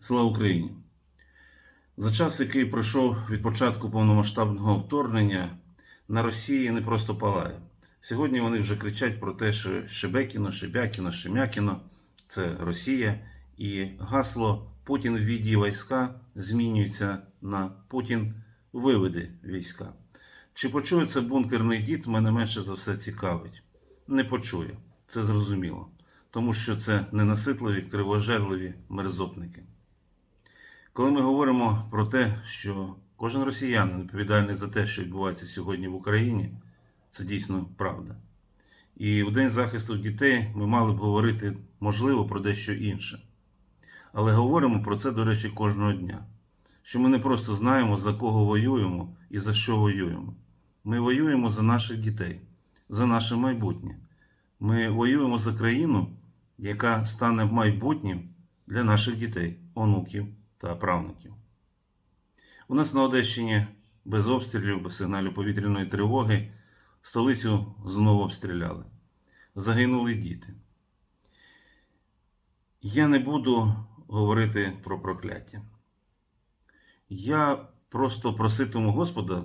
Слава Україні! За час, який пройшов від початку повномасштабного вторгнення, на Росії не просто палає. Сьогодні вони вже кричать про те, що Шебекіно, Шебякіно, Шемякіно це Росія, і гасло Путін ввіді війська змінюється на Путін виведи війська. Чи почує це бункерний дід, мене менше за все цікавить. Не почує, це зрозуміло, тому що це ненаситливі, кривожерливі мерзотники. Коли ми говоримо про те, що кожен росіянин відповідальний за те, що відбувається сьогодні в Україні, це дійсно правда. І в День захисту дітей ми мали б говорити, можливо, про дещо інше. Але говоримо про це, до речі, кожного дня. Що ми не просто знаємо, за кого воюємо і за що воюємо. Ми воюємо за наших дітей, за наше майбутнє. Ми воюємо за країну, яка стане майбутнім для наших дітей, онуків та правнуків. У нас на Одещині без обстрілів, без сигналів повітряної тривоги столицю знову обстріляли. Загинули діти. Я не буду говорити про прокляття. Я просто проситиму Господа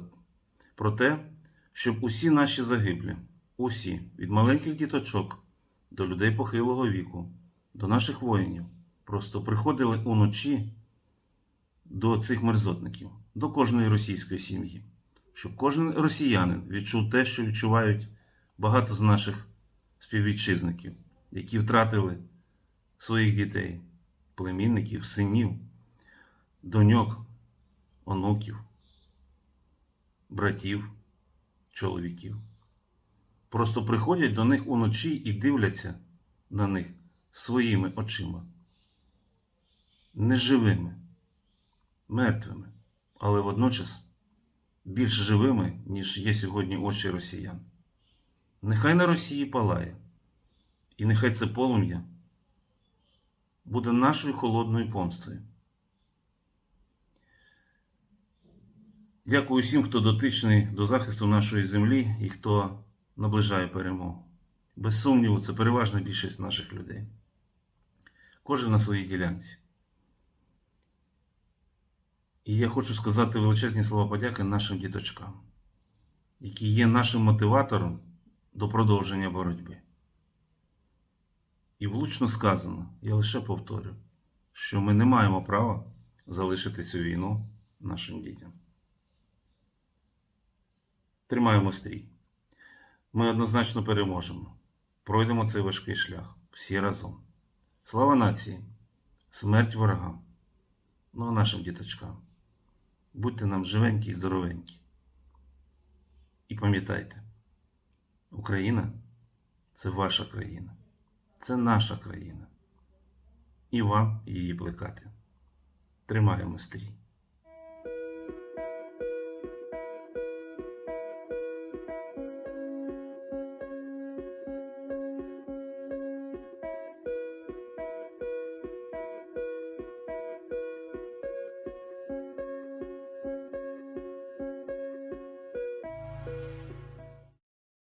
про те, щоб усі наші загиблі, усі, від маленьких діточок до людей похилого віку, до наших воїнів, просто приходили уночі до цих мерзотників, до кожної російської сім'ї, щоб кожен росіянин відчув те, що відчувають багато з наших співвітчизників, які втратили своїх дітей, племінників, синів, доньок, онуків, братів, чоловіків. Просто приходять до них уночі і дивляться на них своїми очима, неживими мертвими, але водночас більш живими, ніж є сьогодні очі росіян. Нехай на Росії палає, і нехай це полум'я буде нашою холодною помстою. Дякую всім, хто дотичний до захисту нашої землі і хто наближає перемогу. Без сумніву, це переважна більшість наших людей. Кожен на своїй ділянці. І я хочу сказати величезні слова подяки нашим діточкам, які є нашим мотиватором до продовження боротьби. І влучно сказано, я лише повторю, що ми не маємо права залишити цю війну нашим дітям. Тримаємо стрій. Ми однозначно переможемо. Пройдемо цей важкий шлях всі разом. Слава нації, смерть ворогам, ну а нашим діточкам. Будьте нам живенькі і здоровенькі. І пам'ятайте, Україна це ваша країна, це наша країна. І вам її плекати. Тримаємо стрій.